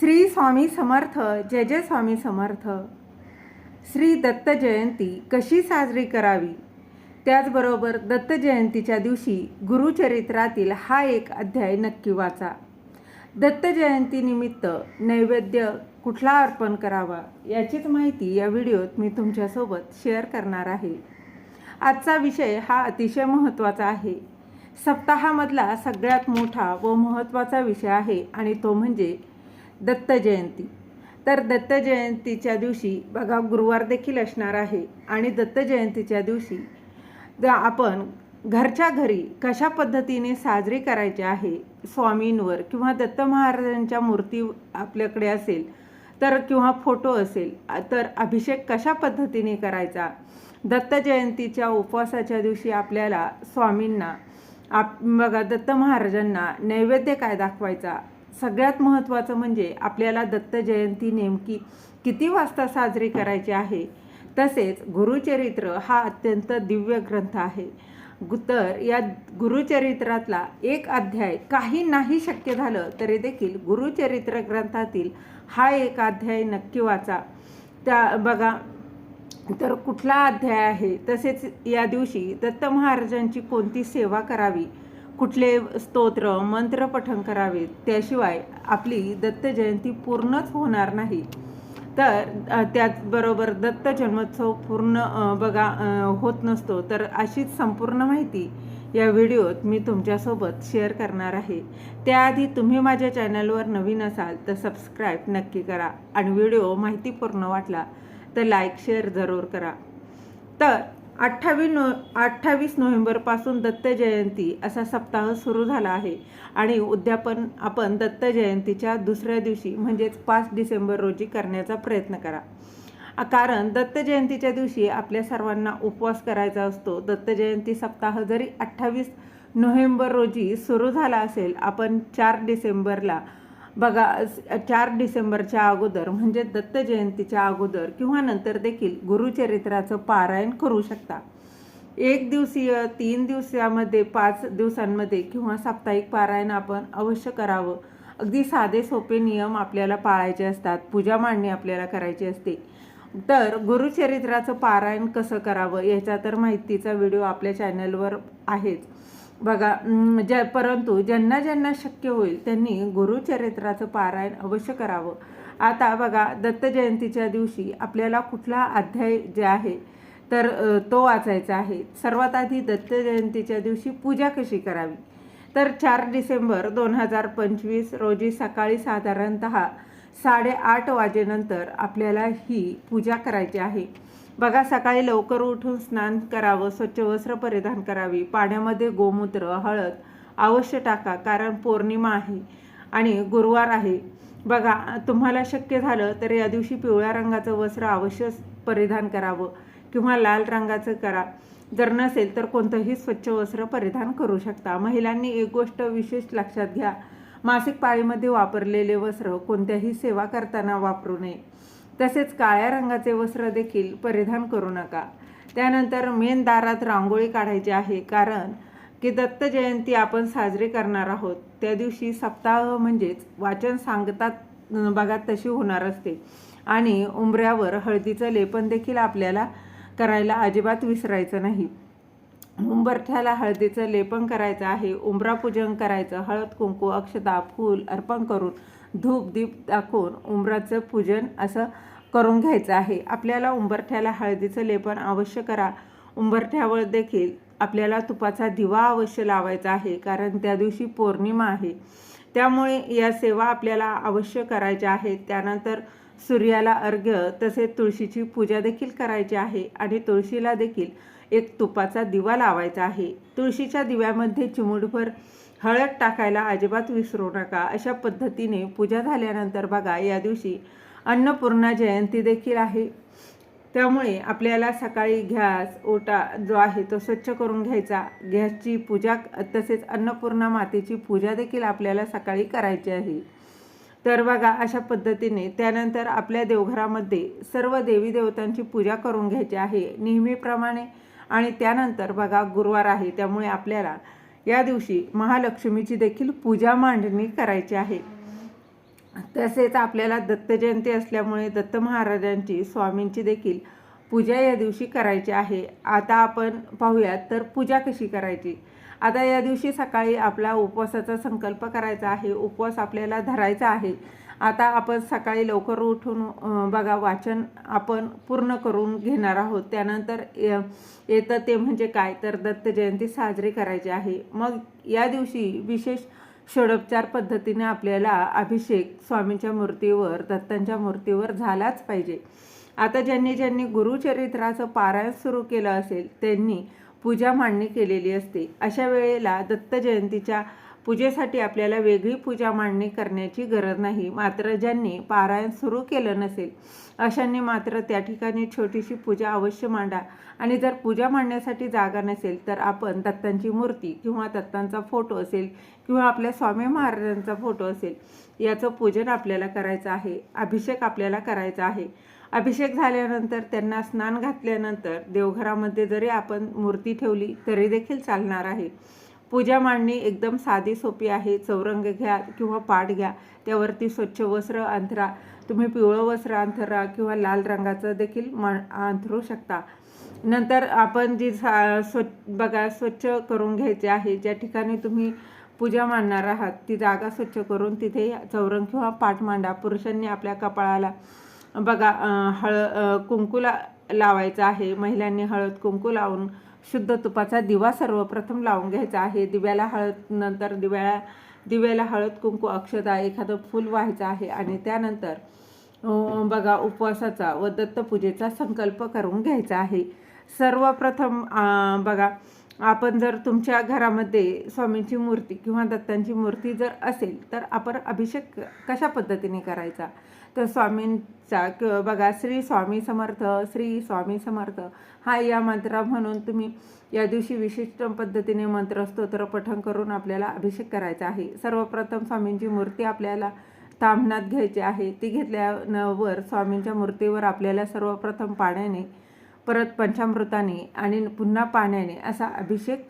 श्री स्वामी समर्थ जय जय स्वामी समर्थ. श्री दत्त जयंती कशी साजरी करावी? त्याचबरोबर दत्त जयंतीच्या दिवशी गुरुचरित्रातील हा एक अध्याय नक्की वाचा. दत्त जयंतीनिमित्त नैवेद्य कुठला अर्पण करावा याचीच माहिती या व्हिडिओत मी तुमच्यासोबत शेअर करणार आहे. आजचा विषय हा अतिशय महत्त्वाचा आहे. सप्ताहामधला सगळ्यात मोठा व महत्त्वाचा विषय आहे आणि तो म्हणजे दत्त जयंती. तर दत्त जयंतीच्या दिवशी बघा गुरुवार देखील असणार आहे आणि दत्त जयंतीच्या दिवशी आपण घरच्या घरी कशा पद्धतीने साजरी करायची आहे स्वामींवर किंवा दत्त महाराजांच्या मूर्ती आपल्याकडे असेल तर किंवा फोटो असेल तर अभिषेक कशा पद्धतीने करायचा? दत्त जयंतीच्या उपवासाच्या दिवशी आपल्याला स्वामींना आप बघा दत्त महाराजांना नैवेद्य काय दाखवायचा? सगळ्यात महत्त्वाचं म्हणजे आपल्याला दत्त जयंती नेमकी किती वाजता साजरी करायची आहे? तसेच गुरुचरित्र हा अत्यंत दिव्य ग्रंथ आहे. तर या गुरुचरित्रातला एक अध्याय काही नाही शक्य झालं तरी देखील गुरुचरित्र ग्रंथातील हा एक अध्याय नक्की वाचा. त्या बघा तर कुठला अध्याय आहे? तसेच या दिवशी दत्त महाराजांची कोणती सेवा करावी? कुठले स्तोत्र मंत्र पठन करावे त्याशिवाय आपली दत्त जयंती पूर्णच होणार नाही. तर त्याचबरोबर दत्त जन्मोत्सव पूर्ण बघा होत नसतो. तर अशीच संपूर्ण माहिती या व्हिडिओत मी तुमच्यासोबत शेअर करणार आहे. त्याआधी तुम्ही माझ्या चॅनलवर नवीन असाल तर सबस्क्राईब नक्की करा आणि व्हिडिओ माहितीपूर्ण वाटला तर लाईक शेअर जरूर करा. तर अठ्ठावीस नो अठ्ठावीस नोव्हेंबरपासून दत्त जयंती असा सप्ताह सुरू झाला आहे. आणि उद्यापन आपण दत्त जयंतीच्या दुसऱ्या दिवशी म्हणजेच पाच डिसेंबर रोजी करण्याचा प्रयत्न करा. कारण दत्त जयंतीच्या दिवशी आपल्या सर्वांना उपवास करायचा असतो. दत्त जयंती सप्ताह जरी अठ्ठावीस नोव्हेंबर रोजी सुरू झाला असेल आपण चार डिसेंबरला बघा चार डिसेंबरच्या अगोदर म्हणजे दत्त जयंतीच्या अगोदर किंवा नंतर देखील गुरुचरित्राचं पारायण करू शकता. एक दिवसीय तीन दिवसामध्ये पाच दिवसांमध्ये किंवा साप्ताहिक पारायण आपण अवश्य करावं. अगदी साधे सोपे नियम आपल्याला पाळायचे असतात पूजा मांडणी आपल्याला करायची असते. तर गुरुचरित्राचं पारायण कसं करावं याचा तर माहितीचा व्हिडिओ आपल्या चॅनलवर आहेच. बघा ज्या परंतु ज्यांना ज्यांना शक्य होईल त्यांनी गुरुचरित्राचं पारायण अवश्य करावं. आता बघा दत्त जयंतीच्या दिवशी आपल्याला कुठला अध्याय जे आहे तर तो वाचायचा आहे. सर्वात आधी दत्त जयंतीच्या दिवशी पूजा कशी करावी? तर चार डिसेंबर दोन हजार पंचवीस रोजी सकाळी साधारणत साडेआठ वाजेनंतर आपल्याला ही पूजा करायची आहे. बघा सकाळी लवकर उठून स्नान करावं स्वच्छ वस्त्र परिधान करावी पाण्यामध्ये गोमूत्र हळद अवश्य टाका कारण पौर्णिमा आहे आणि गुरुवार आहे. बघा तुम्हाला शक्य झालं तर या दिवशी पिवळ्या रंगाचं वस्त्र अवश्य परिधान करावं किंवा लाल रंगाचं करा. जर नसेल तर कोणतंही स्वच्छ वस्त्र परिधान करू शकता. महिलांनी एक गोष्ट विशेष लक्षात घ्या. मासिक पाळीमध्ये वापरलेले वस्त्र कोणत्याही सेवा करताना वापरू नये. तसेच काळ्या रंगाचे वस्त्र देखील परिधान करू नका. त्यानंतर मेन दारात रांगोळी काढायची आहे. कारण की दत्त जयंती आपण साजरी करणार आहोत. त्या दिवशी सप्ताह म्हणजेच वाचन सांगतात बघा तशी होणार असते. आणि उंबऱ्यावर हळदीचं लेपन देखील आपल्याला करायला अजिबात विसरायचं नाही. उंबरठ्याला हळदीचं लेपन करायचं आहे. उंबरा पूजन करायचं. हळद कुंकू अक्षता फूल अर्पण करून धूप दीप दाखवून उंबराचं पूजन असं करून घ्यायचं आहे. आपल्याला उंबरठ्याला हळदीचं लेपन अवश्य करा. उंबरठ्यावर देखील आपल्याला तुपाचा दिवा अवश्य लावायचा आहे कारण त्या दिवशी पौर्णिमा आहे. त्यामुळे या सेवा आपल्याला अवश्य करायच्या आहेत. त्यानंतर सूर्याला अर्घ्य तसेच तुळशीची पूजा देखील करायची आहे आणि तुळशीला देखील एक तुपाचा दिवा लावायचा आहे. तुळशीच्या दिव्यामध्ये चिमुटभर हळद टाकायला अजिबात विसरू नका. अशा पद्धतीने पूजा झाल्यानंतर बघा या दिवशी अन्नपूर्णा जयंती देखील आहे. त्यामुळे आपल्याला सकाळी गॅस ओटा जो आहे तो स्वच्छ करून घ्यायचा. गॅसची पूजा तसेच अन्नपूर्णा मातेची पूजा देखील आपल्याला सकाळी करायची आहे. तर बघा अशा पद्धतीने त्यानंतर आपल्या देवघरामध्ये सर्व देवी देवतांची पूजा करून घ्यायची आहे नेहमीप्रमाणे. आणि त्यानंतर बघा गुरुवार आहे त्यामुळे आपल्याला या दिवशी महालक्ष्मीची देखील पूजा मांडणी करायची आहे. तसेच आपल्याला दत्त जयंती असल्यामुळे दत्त महाराजांची स्वामींची देखील पूजा या दिवशी करायची आहे. आता आपण पाहूयात तर पूजा कशी करायची? आता या दिवशी सकाळी आपला उपवासाचा संकल्प करायचा आहे. उपवास आपल्याला धरायचा आहे. आता आपण सकाळी लवकर उठून बघा वाचन आपण पूर्ण करून घेणार आहोत. त्यानंतर य- येतं ते म्हणजे काय? तर दत्त जयंती साजरी करायची आहे. मग या दिवशी विशेष षोडोपचार पद्धतीने आपल्याला अभिषेक स्वामींच्या मूर्तीवर दत्तांच्या मूर्तीवर झालाच पाहिजे. आता ज्यांनी ज्यांनी गुरुचरित्राचं पारायण सुरू केलं असेल त्यांनी पूजा मांडणी केलेली असते. अशा वेळेला दत्त जयंतीच्या पूजेसाठी आपल्याला वेगळी पूजा मांडणी करण्याची गरज नाही. मात्र ज्यांनी पारायण सुरू केलं नसेल अशांनी मात्र त्या ठिकाणी छोटीशी पूजा अवश्य मांडा. आणि जर पूजा मांडण्यासाठी जागा नसेल तर आपण दत्तांची मूर्ती किंवा दत्तांचा फोटो असेल किंवा आपल्या स्वामी महाराजांचा फोटो असेल याचं पूजन आपल्याला करायचं आहे. अभिषेक आपल्याला करायचा आहे. अभिषेक झाल्यानंतर त्यांना स्नान घातल्यानंतर देवघरामध्ये जरी आपण मूर्ती ठेवली तरी देखील चालणार आहे. पूजा मांडणी एकदम साधी सोपी आहे. चौरंग घ्या किंवा पाट घ्या. त्यावरती स्वच्छ वस्त्र अंथरा. तुम्ही पिवळं वस्त्र अंथरा किंवा लाल रंगाचं देखील मा अंथरू शकता. नंतर आपण जी सा स्वच्छ बघा स्वच्छ करून घ्यायचे आहे ज्या ठिकाणी तुम्ही पूजा मांडणार आहात ती जागा स्वच्छ करून तिथे चौरंग किंवा पाठ मांडा. पुरुषांनी आपल्या कपाळाला बघा हळद हळ ला लावायचं आहे. महिलांनी हळद कुंकू लावून शुद्ध तुपाचा दिवा सर्वप्रथम लावून घ्यायचा आहे. दिव्याला हळद नंतर दिव्याला दिव्याला हळद कुंकू अक्षता एखादं फूल व्हायचं आहे आणि त्यानंतर बघा उपवासाचा व दत्तपूजेचा संकल्प करून घ्यायचा आहे. सर्वप्रथम बघा आपण जर तुमच्या घरामध्ये स्वामींची मूर्ती किंवा दत्तांची मूर्ती जर असेल तर आपण अभिषेक कशा पद्धतीने करायचा? तर स्वामींचा किंवा बघा श्री स्वामी समर्थ श्री स्वामी समर्थ हा या मंत्रा म्हणून तुम्ही या दिवशी विशिष्ट पद्धतीने मंत्र स्तोत्र पठण करून आपल्याला अभिषेक करायचा आहे. सर्वप्रथम स्वामींची मूर्ती आपल्याला तांबणात घ्यायची आहे. ती घेतल्यावर स्वामींच्या मूर्तीवर आपल्याला सर्वप्रथम पाण्याने परत पंचामृताने आणि पुन्हा पाण्याने असा अभिषेक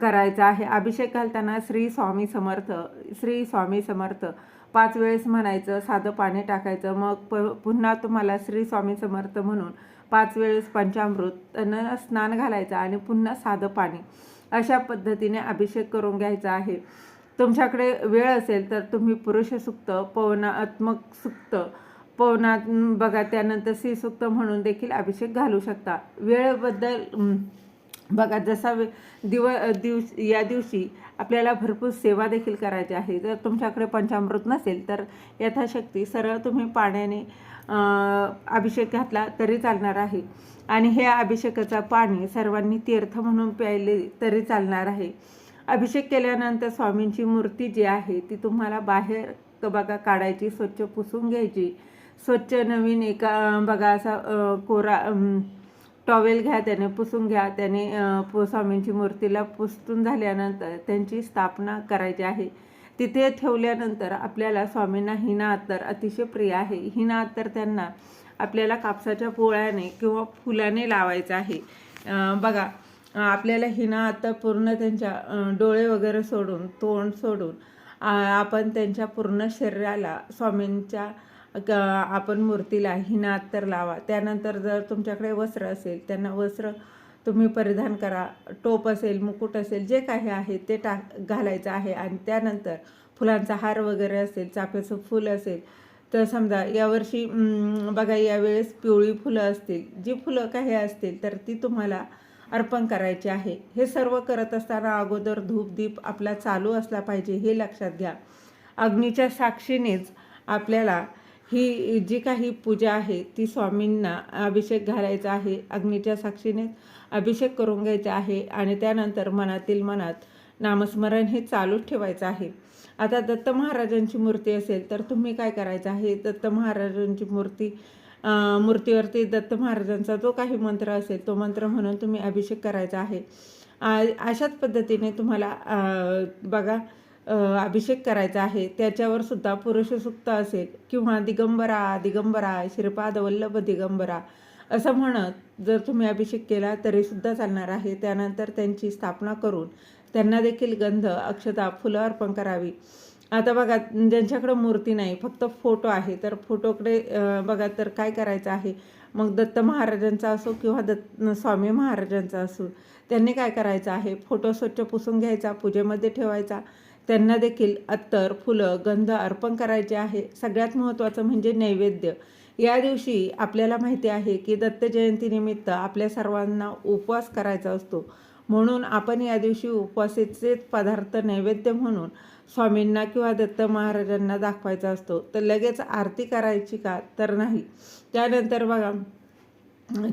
करायचा आहे. अभिषेक घालताना श्री स्वामी समर्थ श्री स्वामी समर्थ पाच वेळेस म्हणायचं साधं पाणी टाकायचं. मग प पुन्हा तुम्हाला श्री स्वामी समर्थ म्हणून पाच वेळेस पंचामृत स्नान घालायचं आणि पुन्हा साधं पाणी अशा पद्धतीने अभिषेक करून घ्यायचा आहे. तुमच्याकडे वेळ असेल तर तुम्ही पुरुष सुक्त पवनात्मक सुक्त पवनात बघा त्यानंतर श्रीसूक्त म्हणून देखील अभिषेक घालू शकता. वेळेबद्दल बघा जसा वे दिव दिवस या दिवशी आपल्याला भरपूर सेवा देखील करायची आहे. जर तुमच्याकडे पंचामृत नसेल तर यथाशक्ती सरळ तुम्ही पाण्याने अभिषेक घातला तरी चालणार आहे. आणि हे अभिषेकाचं पाणी सर्वांनी तीर्थ म्हणून प्यायले तरी चालणार आहे. अभिषेक केल्यानंतर स्वामींची मूर्ती जी आहे ती तुम्हाला बाहेर बघा काढायची स्वच्छ पुसून घ्यायची. स्वच्छ नवीन एका बघा असा कोरा टॉवेल घ्या त्याने पुसून घ्या त्याने पु- स्वामींची मूर्तीला पुसतून झाल्यानंतर त्यांची स्थापना करायची आहे. तिथे ठेवल्यानंतर आपल्याला स्वामींना हिना अत्तर अतिशय प्रिय आहे. हिना अत्तर त्यांना आपल्याला कापसाच्या पोळ्याने किंवा फुलाने लावायचं आहे. बघा आपल्याला हिना अत्तर पूर्ण त्यांच्या डोळे वगैरे सोडून तोंड सोडून आपण त्यांच्या पूर्ण शरीराला स्वामींच्या आपण मूर्तीला हिनात तर लावा. त्यानंतर जर तुमच्याकडे वस्त्र असेल त्यांना वस्त्र तुम्ही परिधान करा. टोप असेल मुकुट असेल जे काही आहे ते टाक घालायचं आहे. आणि त्यानंतर फुलांचा हार वगैरे असेल चाफ्याचं फूल असेल तर समजा यावर्षी बघा यावेळेस पिवळी फुलं असतील. जी फुलं काही असतील तर ती तुम्हाला अर्पण करायची आहे. हे सर्व करत असताना अगोदर धूप दीप आपला चालू असला पाहिजे हे लक्षात घ्या. अग्नीच्या साक्षीनेच आपल्याला ही जी काही पूजा आहे ती स्वामींना अभिषेक घालायचा आहे अग्नीच्या साक्षीने अभिषेक करून घ्यायचा आहे आणि त्यानंतर मनातील मनात नामस्मरण हे चालूच ठेवायचं आहे. आता दत्त महाराजांची मूर्ती असेल तर तुम्ही काय करायचं आहे? दत्त महाराजांची मूर्ती मूर्तीवरती दत्त महाराजांचा जो काही मंत्र असेल तो मंत्र म्हणून तुम्ही अभिषेक करायचा आहे. अशाच पद्धतीने तुम्हाला बघा अभिषेक करायचा आहे. त्याच्यावर सुद्धा पुरुष सुक्त असेल. किंवा दिगंबरा दिगंबरा श्रीपाद वल्लभ दिगंबरा असं म्हणत जर तुम्ही अभिषेक केला तरी सुद्धा चालणार आहे. त्यानंतर त्यांची स्थापना करून त्यांना देखील गंध अक्षता फुलं अर्पण करावी. आता बघा ज्यांच्याकडं मूर्ती नाही फक्त फोटो आहे. तर फोटोकडे बघा तर काय करायचं आहे? मग दत्त महाराजांचा असो किंवा दत्त स्वामी महाराजांचा असो त्यांनी काय करायचं आहे? फोटो स्वच्छ पुसून घ्यायचा पूजेमध्ये ठेवायचा. त्यांना देखील अत्तर फुलं गंध अर्पण करायचे आहे. सगळ्यात महत्त्वाचं म्हणजे नैवेद्य. या दिवशी आपल्याला माहिती आहे की दत्त जयंतीनिमित्त आपल्या सर्वांना उपवास करायचा असतो. म्हणून आपण या दिवशी उपवासाचे पदार्थ नैवेद्य म्हणून स्वामींना किंवा दत्त महाराजांना दाखवायचा असतो. तर लगेच आरती करायची का? तर नाही. त्यानंतर बघा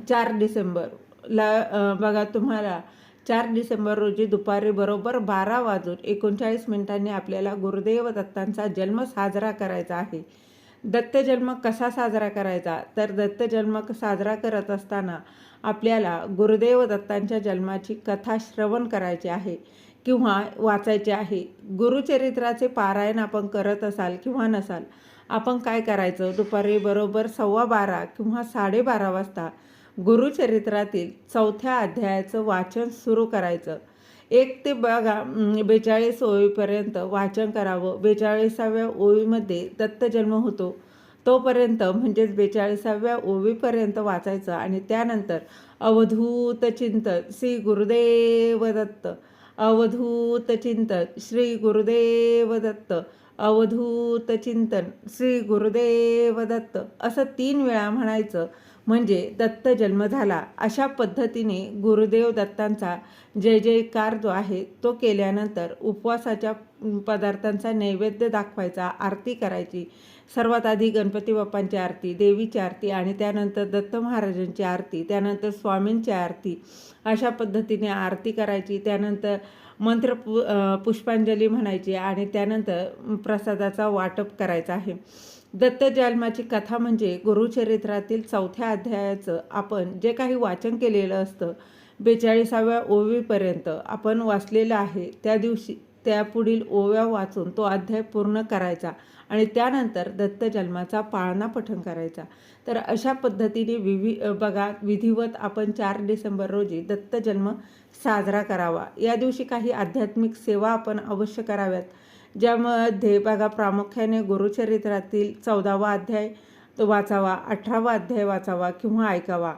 चार डिसेंबरला बघा तुम्हाला चार डिसेंबर रोजी दुपारी बरोबर बारा वाजून एकोणचाळीस मिनिटांनी आपल्याला गुरुदेव दत्तांचा जन्म साजरा करायचा आहे. दत्त जन्म कसा साजरा करायचा? तर दत्त जन्म साजरा करत असताना आपल्याला गुरुदेव दत्तांच्या जन्माची कथा श्रवण करायची आहे किंवा वाचायचे आहे. गुरुचरित्राचे पारायण आपण करत असाल किंवा नसाल आपण काय करायचं? दुपारी बरोबर सव्वा बारा किंवा साडेबारा वाजता गुरुचरित्रातील चौथ्या अध्यायाचं वाचन सुरू करायचं. एक ते बघा बेचाळीस ओळीपर्यंत वाचन करावं. बेचाळीसाव्या ओळीमध्ये दत्तजन्म होतो. तोपर्यंत म्हणजेच बेचाळीसाव्या ओवीपर्यंत वाचायचं आणि त्यानंतर अवधूत चिंतन श्री गुरुदेव दत्त. अवधूत चिंतन श्री गुरुदेव दत्त. अवधूत चिंतन श्री गुरुदेव दत्त. असं तीन वेळा म्हणायचं. म्हणजे दत्त जन्म झाला. अशा पद्धतीने गुरुदेव दत्तांचा जय जयकार जो आहे तो केल्यानंतर उपवासाच्या पदार्थांचा नैवेद्य दाखवायचा आरती करायची. सर्वात आधी गणपती बाप्पांची आरती देवीची आरती आणि त्यानंतर दत्त महाराजांची आरती त्यानंतर स्वामींची आरती अशा पद्धतीने आरती करायची. त्यानंतर मंत्र पु पुष्पांजली म्हणायची आणि त्यानंतर प्रसादाचा वाटप करायचा आहे. दत्त जन्माची कथा म्हणजे गुरुचरित्रातील चौथ्या अध्यायाचं आपण जे काही वाचन केलेलं असतं बेचाळीसाव्या ओवीपर्यंत आपण वाचलेलं आहे त्या दिवशी त्या पुढील ओव्या वाचून तो अध्याय पूर्ण करायचा आणि त्यानंतर दत्त जन्माचा पाळणा पठण करायचा. तर अशा पद्धतीने विवि बघा विधिवत आपण चार डिसेंबर रोजी दत्त जन्म साजरा करावा. या दिवशी काही आध्यात्मिक सेवा आपण अवश्य कराव्यात. ज्यामध्ये बघा प्रामुख्याने गुरुचरित्रातील चौदावा अध्याय तो वाचावा अठरावा अध्याय वाचावा किंवा ऐकावा.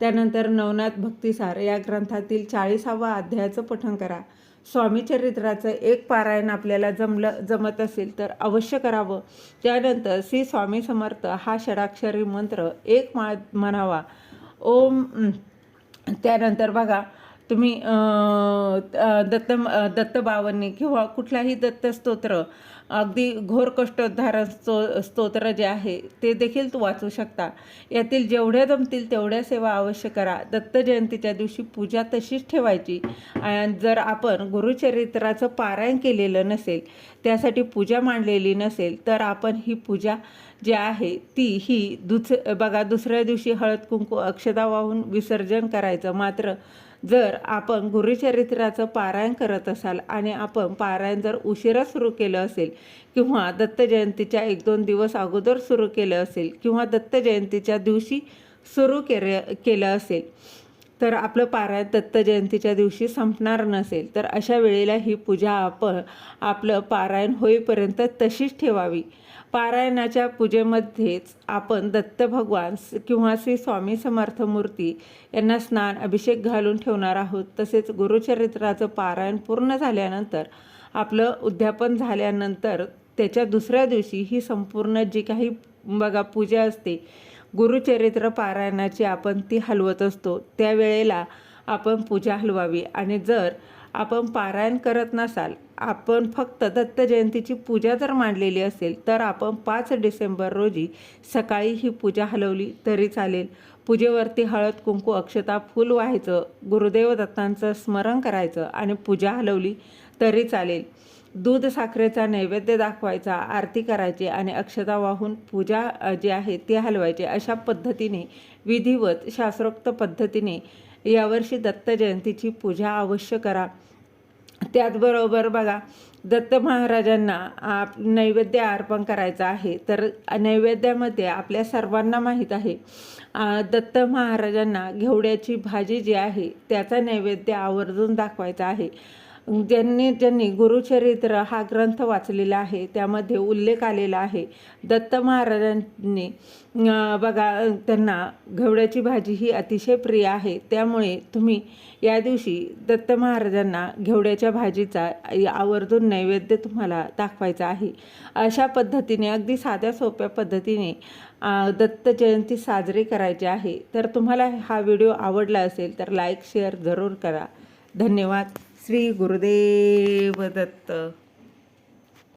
त्यानंतर नवनाथ भक्तिसार या ग्रंथातील चाळीसावा अध्यायाचं पठण करा. स्वामी चरित्राचं एक पारायण आपल्याला जमलं जमत असेल तर अवश्य करावं. त्यानंतर श्री स्वामी समर्थ हा षडाक्षरी मंत्र एक मा म्हणावा. ओम त्यानंतर बघा तुम्ही दत्त दत्तबावनी किंवा कुठलाही दत्तस्तोत्र अगदी घोर कष्टोद्धारण स्तो स्तोत्र जे आहे ते देखील तू वाचू शकता. यातील जेवढ्या जमतील तेवढ्या सेवा अवश्य करा. दत्त जयंतीच्या दिवशी पूजा तशीच ठेवायची. आणि जर आपण गुरुचरित्राचं पारायण केलेलं नसेल त्यासाठी पूजा मांडलेली नसेल तर आपण ही पूजा जी आहे ती ही दुस बघा दुसऱ्या दिवशी हळद कुंकू अक्षदा वाहून विसर्जन करायचं. मात्र जर आपण गुरुचरित्राचं पारायण करत असाल आणि आपण पारायण जर उशिरा सुरू केलं असेल किंवा दत्त जयंतीच्या एक दोन दिवस अगोदर सुरू केलं असेल किंवा दत्त जयंतीच्या दिवशी सुरू केले केलं असेल तर आपलं पारायण दत्त जयंतीच्या दिवशी संपणार नसेल तर अशा वेळेला ही पूजा आपण आपलं पारायण होईपर्यंत तशीच ठेवावी. पारायणाच्या पूजेमध्येच आपण दत्त भगवान किंवा श्री स्वामी समर्थ मूर्ती यांना स्नान अभिषेक घालून ठेवणार आहोत. तसेच गुरुचरित्राचं पारायण पूर्ण झाल्यानंतर आपलं उद्यापन झाल्यानंतर त्याच्या दुसऱ्या दिवशी ही संपूर्ण जी काही बघा पूजा असते गुरुचरित्र पारायणाची आपण ती हलवत असतो. त्यावेळेला आपण पूजा हलवावी. आणि जर आपण पारायण करत नसाल आपण फक्त दत्त जयंतीची पूजा जर मांडलेली असेल तर आपण पाच डिसेंबर रोजी सकाळी ही पूजा हलवली तरी चालेल. पूजेवरती हळद कुंकू अक्षता फूल व्हायचं गुरुदेव दत्तांचं स्मरण करायचं आणि पूजा हलवली तरी चालेल. दूध साखरेचा नैवेद्य दाखवायचा आरती करायची आणि अक्षता वाहून पूजा जी आहे ती हलवायची अशा पद्धतीने विधिवत शास्त्रोक्त पद्धतीने यावर्षी दत्त जयंतीची पूजा अवश्य करा. त्याचबरोबर बघा दत्त महाराजांना आप नैवेद्य अर्पण करायचं आहे. तर नैवेद्यामध्ये आपल्या सर्वांना माहीत आहे दत्त महाराजांना घेवड्याची भाजी जी आहे त्याचा नैवेद्य आवर्जून दाखवायचा आहे. ज्यांनी ज्यांनी गुरुचरित्र हा ग्रंथ वाचलेला आहे. त्यामध्ये उल्लेख आलेला आहे. दत्त महाराजांनी बघा त्यांना घेवड्याची भाजी ही अतिशय प्रिय आहे. त्यामुळे तुम्ही या दिवशी दत्त महाराजांना घेवड्याच्या भाजीचा आवर्जून नैवेद्य तुम्हाला दाखवायचा आहे. अशा पद्धतीने अगदी साध्या सोप्या पद्धतीने दत्त जयंती साजरी करायची आहे. तर तुम्हाला हा व्हिडिओ आवडला असेल तर लाईक शेअर जरूर करा. धन्यवाद. श्री गुरुदेव दत्त.